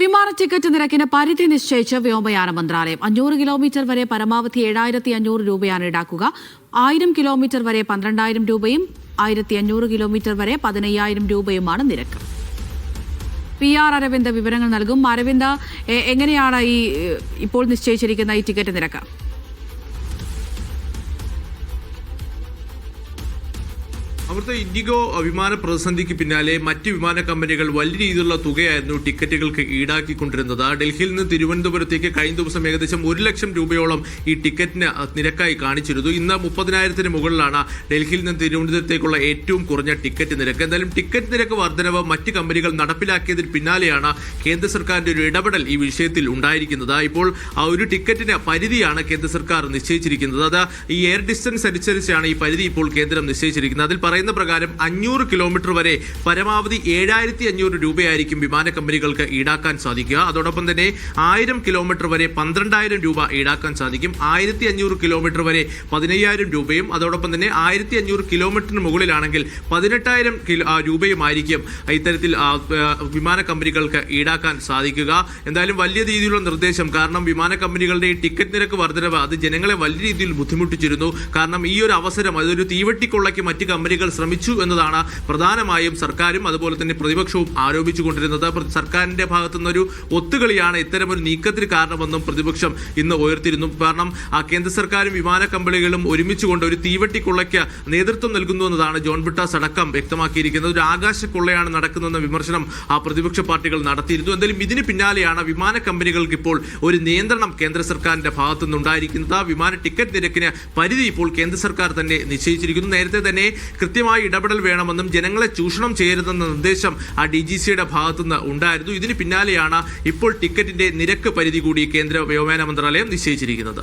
വിമാന ടിക്കറ്റ് നിരക്കിന് പരിധി നിശ്ചയിച്ച് വ്യോമയാന മന്ത്രാലയം അഞ്ഞൂറ് കിലോമീറ്റർ വരെ പരമാവധി ഏഴായിരത്തി അഞ്ഞൂറ് രൂപയാണ് ഈടാക്കുക. ആയിരം കിലോമീറ്റർ വരെ പന്ത്രണ്ടായിരം രൂപയും ആയിരത്തി അഞ്ഞൂറ് കിലോമീറ്റർ വരെ പതിനയ്യായിരം രൂപയുമാണ് നിരക്ക്. പി ആർ അരവിന്ദ് വിവരങ്ങൾ നൽകും. അരവിന്ദ് എങ്ങനെയാണ് ഈ ഇപ്പോൾ നിശ്ചയിച്ചിരിക്കുന്ന ഈ ടിക്കറ്റ് നിരക്ക്? അവിടുത്തെ ഇൻഡിഗോ വിമാന പ്രതിസന്ധിക്ക് പിന്നാലെ മറ്റ് വിമാന കമ്പനികൾ വലിയ രീതിയിലുള്ള തുകയായിരുന്നു ടിക്കറ്റുകൾക്ക് ഈടാക്കിക്കൊണ്ടിരുന്നത്. ഡൽഹിയിൽ നിന്ന് തിരുവനന്തപുരത്തേക്ക് കഴിഞ്ഞ ദിവസം ഏകദേശം ഒരു ലക്ഷം രൂപയോളം ഈ ടിക്കറ്റിന് നിരക്കായി കാണിച്ചിരുന്നു. ഇന്ന് മുപ്പതിനായിരത്തിന് മുകളിലാണ് ഡൽഹിയിൽ നിന്ന് തിരുവനന്തപുരത്തേക്കുള്ള ഏറ്റവും കുറഞ്ഞ ടിക്കറ്റ് നിരക്ക്. എന്തായാലും ടിക്കറ്റ് നിരക്ക് വർധനവ് മറ്റ് കമ്പനികൾ നടപ്പിലാക്കിയതിന് പിന്നാലെയാണ് കേന്ദ്ര സർക്കാരിന്റെ ഒരു ഇടപെടൽ ഈ വിഷയത്തിൽ ഉണ്ടായിരിക്കുന്നത്. ഇപ്പോൾ ആ ഒരു ടിക്കറ്റിന് പരിധിയാണ് കേന്ദ്ര സർക്കാർ നിശ്ചയിച്ചിരിക്കുന്നത്. അത് ഈ എയർ ഡിസ്റ്റൻസ് അനുസരിച്ചാണ് ഈ പരിധി ഇപ്പോൾ കേന്ദ്രം നിശ്ചയിച്ചിരിക്കുന്നത്. അതിൽ പറയുന്ന പ്രകാരം അഞ്ഞൂറ് കിലോമീറ്റർ വരെ പരമാവധി ഏഴായിരത്തി അഞ്ഞൂറ് രൂപയായിരിക്കും വിമാന കമ്പനികൾക്ക് ഈടാക്കാൻ സാധിക്കുക. അതോടൊപ്പം തന്നെ ആയിരം കിലോമീറ്റർ വരെ പന്ത്രണ്ടായിരം രൂപ ഈടാക്കാൻ സാധിക്കും. ആയിരത്തി അഞ്ഞൂറ് കിലോമീറ്റർ വരെ പതിനയ്യായിരം രൂപയും അതോടൊപ്പം തന്നെ ആയിരത്തി അഞ്ഞൂറ് കിലോമീറ്ററിന് മുകളിലാണെങ്കിൽ പതിനെട്ടായിരം രൂപയുമായിരിക്കും ഇത്തരത്തിൽ വിമാന കമ്പനികൾക്ക് ഈടാക്കാൻ സാധിക്കുക. എന്തായാലും വലിയ രീതിയിലുള്ള നിർദ്ദേശം. കാരണം വിമാന കമ്പനികളുടെ ഈ ടിക്കറ്റ് നിരക്ക് വർധനവ് അത് ജനങ്ങളെ വലിയ രീതിയിൽ ബുദ്ധിമുട്ടിച്ചിരുന്നു. കാരണം ഈ ഒരു അവസരം അതൊരു തീവെട്ടിക്കൊള്ളയ്ക്ക് മറ്റ് കമ്പനികൾ ശ്രമിച്ചു എന്നതാണ് പ്രധാനമായും സർക്കാരും അതുപോലെ തന്നെ പ്രതിപക്ഷവും ആരോപിച്ചുകൊണ്ടിരുന്നത്. സർക്കാരിന്റെ ഭാഗത്തുനിന്നൊരു ഒത്തുകളിയാണ് ഇത്തരമൊരു നീക്കത്തിന് കാരണമെന്നും പ്രതിപക്ഷം ഇന്ന് ഉയർത്തിയിരുന്നു. കാരണം ആ കേന്ദ്ര സർക്കാരും വിമാന കമ്പനികളും ഒരുമിച്ചുകൊണ്ട് ഒരു തീവട്ടിക്കൊള്ളയ്ക്ക് നേതൃത്വം നൽകുന്നു എന്നതാണ് ജോൺ ബിട്ടാസ് അടക്കം വ്യക്തമാക്കിയിരിക്കുന്നത്. ഒരു ആകാശ കൊള്ളയാണ് നടക്കുന്നതെന്ന വിമർശനം ആ പ്രതിപക്ഷ പാർട്ടികൾ നടത്തിയിരുന്നു. എന്തായാലും ഇതിന് പിന്നാലെയാണ് വിമാന കമ്പനികൾക്ക് ഇപ്പോൾ ഒരു നിയന്ത്രണം കേന്ദ്ര സർക്കാരിന്റെ ആ വിമാന ടിക്കറ്റ് നിരക്കിന് പരിധി ഇപ്പോൾ കേന്ദ്ര സർക്കാർ തന്നെ നിശ്ചയിച്ചിരിക്കുന്നു. നേരത്തെ തന്നെ കൃത്യമായ ഇടപെടൽ വേണമെന്നും ജനങ്ങളെ ചൂഷണം ചെയ്യരുതെന്ന നിർദ്ദേശം ആ ഡി ജി സിയുടെ ഭാഗത്തുനിന്ന് ഉണ്ടായിരുന്നു. ഇതിന് പിന്നാലെയാണ് ഇപ്പോൾ ടിക്കറ്റിന്റെ നിരക്ക് പരിധി കൂടി കേന്ദ്ര വ്യോമയാന മന്ത്രാലയം നിശ്ചയിച്ചിരിക്കുന്നത്.